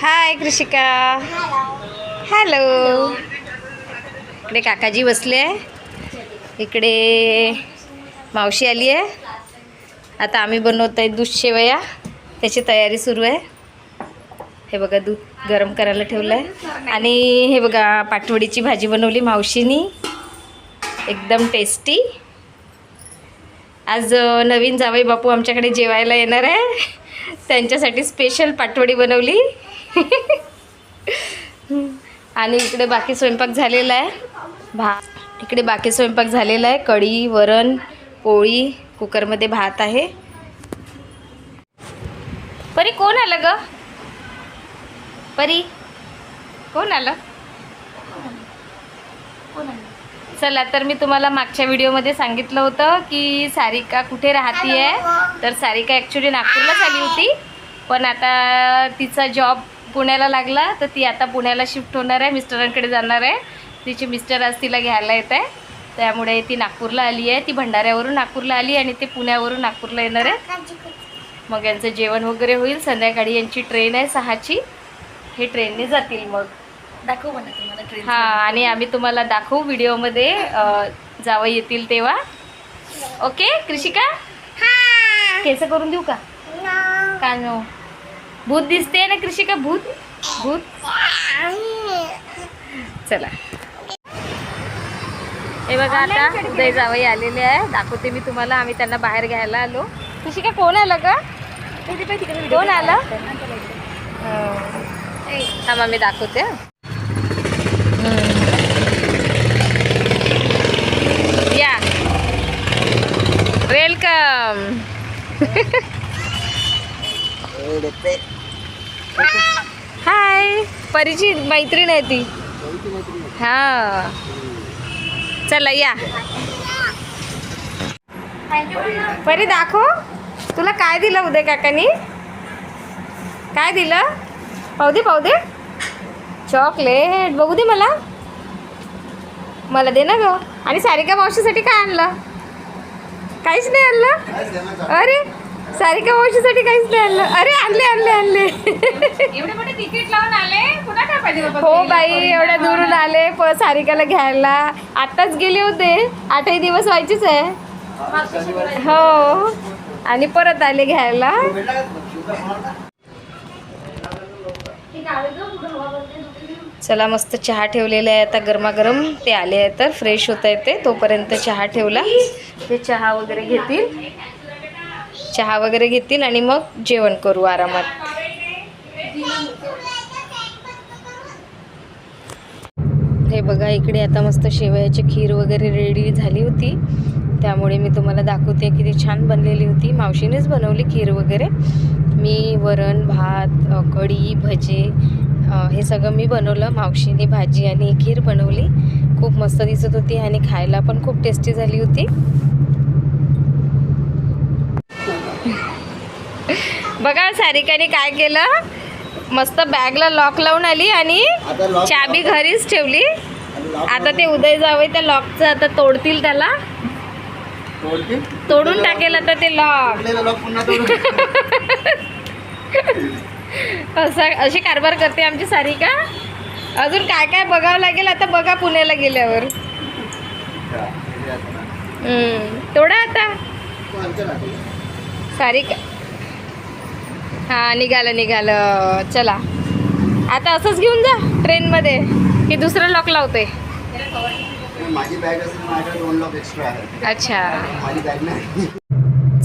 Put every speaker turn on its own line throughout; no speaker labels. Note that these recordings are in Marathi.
हाय कृषिका. हॅलो इकडे काकाजी बसले. इकडे मावशी आली आहे. आता आम्ही बनवत आहे दूध शेवया. त्याची तयारी सुरू आहे. हे बघा दूध गरम करायला ठेवलं आहे आणि हे बघा पाटवडीची भाजी बनवली मावशीनी. एकदम टेस्टी आज नवीन जावई बापू आमच्याकडे जेवायला येणार आहे. त्यांच्यासाठी स्पेशल पाटवडी बनवली. आणि इकडे बाकी स्वयंपाक झालेला आहे. भा इकडे बाकी स्वयंपाक झालेला आहे. कढी वरण पोळी कुकरमध्ये भात आहे. परी कोण आलं ग? परी कोण आलं? चला तर मी तुम्हाला मागच्या व्हिडिओमध्ये सांगितलं होतं की सारिका कुठे राहती आहे तर सारिका ॲक्च्युली नागपूरलाच आली होती. पण आता तिचा जॉब पुण्याला लागला तर ती आता पुण्याला शिफ्ट होणार आहे मिस्टरांकडे जाणार आहे. तिचे मिस्टर आज तिला घ्यायला येत आहे. त्यामुळे ती नागपूरला आली आहे. ती भंडाऱ्यावरून नागपूरला आली आणि ते पुण्यावरून नागपूरला येणार आहे मग यांचं जेवण वगैरे होईल. संध्याकाळी यांची ट्रेन आहे सहाची. हे ट्रेनने जातील मग.
दाखव म्हणा तुम्हाला ट्रेन
हां आणि आम्ही तुम्हाला दाखवू व्हिडिओमध्ये जावं येतील तेव्हा. ओके कृषिका? केस करून देऊ का? का नो? भूत दिसते ना कृषिका भूत? भूत? चला. हे बघा आता उदय जावई आलेले आहे. दाखवते मी तुम्हाला. आम्ही त्यांना बाहेर घ्यायला आलो. कृषिका कोण आलं का कोण आलं? हो. थांबा मी दाखवते. हं. या वेलकम हाय. परीची मैत्रीण आहे ती. हा. चला या. परी दाखव. तुला काय दिलं उदय काकानी? काय दिलं? पाहू दे पाहू दे. चॉकलेट. बघू दे मला. मला दे ना ग. आणि सारिका मावशीसाठी काय आणलं? काहीच नाही आणलं? अरे सारिका मावशीसाठी काहीच नाही आणलं. अरे आणले आणले आणले.
एवढे मोठे तिकीट लावून आले? पुन्हा काय पाहिजे बाबा
हो बाई एवढ्या दूरून आले प सारिकाला घ्यायला. आताच गेले होते. आठही दिवस व्हायचेच आहे. हो. आणि परत आले घ्यायला. चला मस्त चहा ठेवलेला आहे आता गरमागरम. ते आले आहे तर फ्रेश होत आहे ते. तोपर्यंत चहा ठेवला. ते चहा वगैरे घेतील. चहा वगैरे घेतील आणि मग जेवण करू आरामात. हे बघा इकडे आता मस्त शेवयाची खीर वगैरे रेडी झाली होती. त्यामुळे मी तुम्हाला दाखवते किती छान बनलेली होती. मावशीनेच बनवली खीर वगैरे. मी वरण भात कढी भजे हे सगळं मी बनवलं. मावशीने भाजी आणि खीर बनवली. खूप मस्त दिसत होती आणि खायला पण खूप टेस्टी झाली होती. बघा सारिकाने काय केलं? मस्त बॅगला लॉक लावून आली आणि चाबी घरीच ठेवली. आता ते उदय जावे त्या लॉकचं आता तोडतील त्याला. तोडून टाकेल आता ते लॉक असं अशी कारभार करते आमची सारिका. अजून काय काय बघावं लागेल आता बघा पुण्याला गेल्यावर. हम्म, तोडा आता. सारिका हा निघालं निघालं. चला. आता असंच घेऊन जा ट्रेनमध्ये की दुसरं लॉक लावते.
माझी बॅग असेल माझ्याकडे दोन लॉक एक्स्ट्रा आहे
अच्छा.
माझी बॅग नाही.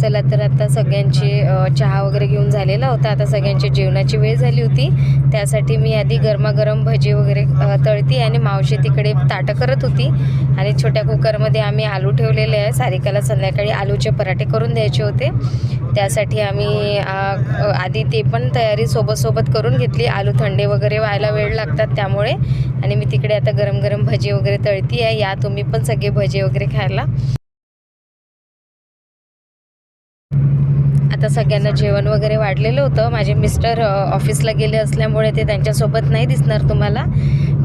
चला तर आता सगळ्यांची चहा वगैरे घेऊन झालेला होता. आता सगळ्यांची जेवणाची वेळ झाली होती. त्यासाठी मी आधी गरमागरम भजी वगैरे तळती आणि मावशी तिकडे ताटं करत होती. आणि छोट्या कुकरमध्ये आम्ही आलू ठेवलेले आहे. सारिकाला संध्याकाळी आलूचे पराठे करून द्यायचे होते. त्यासाठी आम्ही आधी ते पण तयारी सोबतसोबत करून घेतली. आलू थंडे वगैरे व्हायला वेळ लागतात त्यामुळे. आणि मी तिकडे आता गरम गरम भजी वगैरे तळती आहे या तुम्ही पण सगळे भजी वगैरे खायला. आता सगळ्यांना जेवण वगैरे वाढलेलं होतं. माझे मिस्टर ऑफिसला गेले असल्यामुळे ते त्यांच्यासोबत नाही दिसणार तुम्हाला.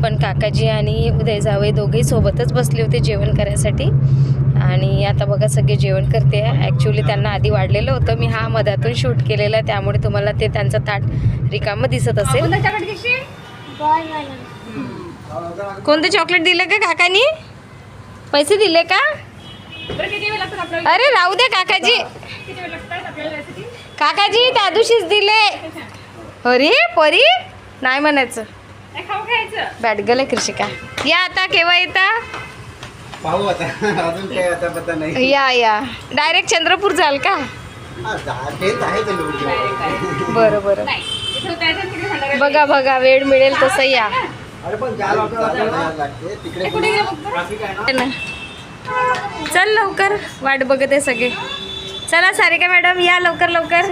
पण काकाजी आणि उदय जावई दोघेही सोबतच बसले होते जेवण करायसाठी. आणि आता बघा सगळे जेवण करते. ॲक्च्युली त्यांना आधी वाढलेलं होतं. मी हा मधातून शूट केलेला. आहे त्यामुळे तुम्हाला ते त्यांचं ताट रिकामं दिसत असेल. कोणतं चॉकलेट दिलं का काकानी? पैसे दिले का? अरे राहू दे काकाजी. काकाजी त्या दिवशीच दिले. अरे परी नाही म्हणायचं.
काय खाऊ खायचं.
बॅटगल आहे कृषिका. या आता केव्हा येता?
पाहू आता. अजून काही आता पता नाही.
या या. डायरेक्ट चंद्रपूर जाल का?
हा, जा- तेच आहे ते लोक
बरं बरं.
तिकडे संध्याकाळी
बघा बघा वेळ मिळेल तसं या.
अरे पण ज्या लोकांना लागते. तिकडे
कुठे गेलं बघ
ट्रॅफिक आहे ना
चल लवकर. वाट बघत आहे सगळे. चला सारिका मॅडम या लवकर लवकर.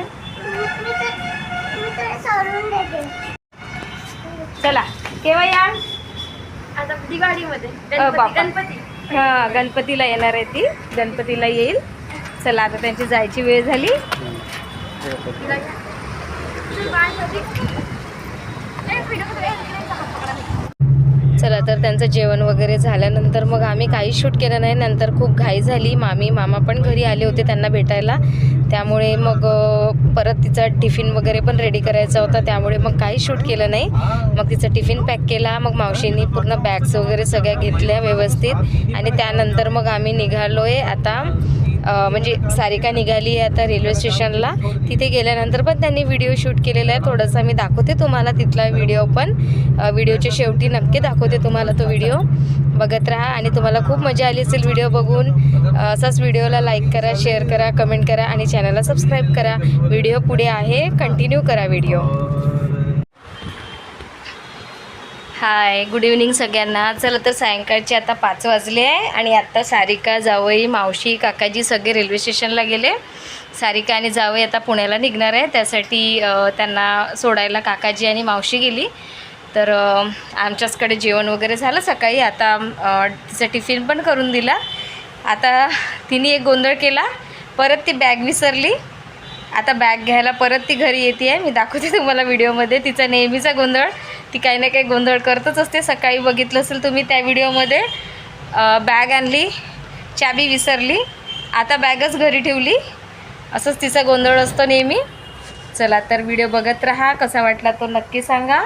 चला केव्हा या
आता दिवाळीमध्ये.
अ, बापा. हा गणपतीला येणार आहे ती. गणपतीला येईल. चला आता त्यांची जायची वेळ झाली. चला तर त्यांचं जेवण वगैरे झाल्यानंतर मग आम्ही काही शूट केलं नाही. नंतर खूप घाई झाली. मामी मामा पण घरी आले होते त्यांना भेटायला. त्यामुळे मग परत तिचा टिफिन वगैरे पण रेडी करायचा होता. त्यामुळे मग काही शूट केलं नाही. मग तिचं टिफिन पॅक केला. मग मावशींनी पूर्ण बॅग्स वगैरे सगळ्या घेतल्या व्यवस्थित. आणि त्यानंतर मग आम्ही निघालो आहे आता म्हणजे सारिका निघाली आहे आता रेल्वे स्टेशनला तिथे गेल्यानंतर पण त्यांनी व्हिडिओ शूट केलेला आहे. थोडासा मी दाखवते तुम्हाला तिथला व्हिडिओ पण. व्हिडिओच्या शेवटी नक्की दाखवते तुम्हाला तो व्हिडिओ बघत राहा आणि तुम्हाला खूप मजा आली असेल व्हिडिओ बघून. असाच व्हिडिओला लाईक करा शेअर करा कमेंट करा आणि चॅनलला सबस्क्राईब करा. व्हिडिओ पुढे आहे. कंटिन्यू करा व्हिडिओ हाय गुड इव्हनिंग सगळ्यांना. चला तर सायंकाळचे आता पाच वाजले आहे आणि आत्ता सारिका जावई मावशी काकाजी सगळे रेल्वे स्टेशनला गेले. सारिका आणि जावई आता पुण्याला निघणार आहे. त्यासाठी त्यांना सोडायला काकाजी आणि मावशी गेली. तर आमच्याचकडे जेवण वगैरे झालं सकाळी. आता तिचा टिफिन पण करून दिला. आता तिने एक गोंधळ केला. परत ती बॅग विसरली. आता बॅग घ्यायला परत ती घरी येते आहे मी दाखवते तुम्हाला व्हिडिओमध्ये. तिचा नेहमीचा गोंधळ. ती काही ना काही गोंधळ करतच असते. सकाळी बघितलं असेल तुम्ही त्या व्हिडिओमध्ये बॅग आणली चाबी विसरली आता बॅगच घरी ठेवली. असंच तिचा गोंधळ असतो नेहमी. चला तर व्हिडिओ बघत राहा. कसा वाटला तो नक्की सांगा.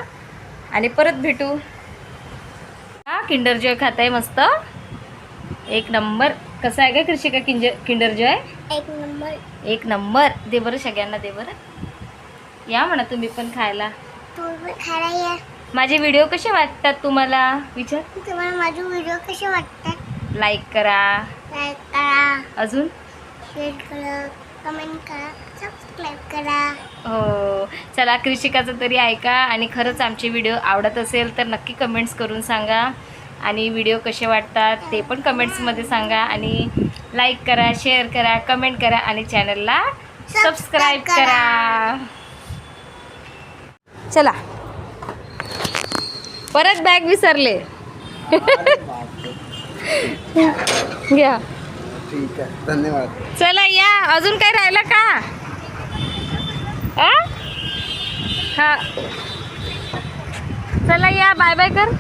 आणि परत भेटू. हा किंडर जॉय खात आहे मस्त. एक नंबर. कसा आहे का कृषिका किंज किंडर जॉय
एक नंबर.
एक नंबर. दे बरं सगळ्यांना दे बरं. या म्हणा तुम्ही पण खायला.
तू पण खायला या.
माझे व्हिडिओ कसे वाटतात तुम्हाला? विचार.
तुम्हाला माझे व्हिडिओ कसे वाटतात?
लाईक करा.
लाईक करा.
अजून?
शेअर करा. कमेंट करा. सबस्क्राईब करा.
हो. चला कृषिकाचं तरी ऐका. आणि खरंच आमचे व्हिडिओ आवडत असेल तर नक्की कमेंट्स करून सांगा. आणि व्हिडिओ कसे वाटतात ते पण कमेंट्समध्ये सांगा. आणि लाईक करा शेअर करा कमेंट करा आणि चॅनलला सबस्क्राईब करा. चला. परत बॅग विसरले. घ्या.
ठीक आहे धन्यवाद
चला या. अजून काही राहिलं का? हा. चला या. बाय बाय कर.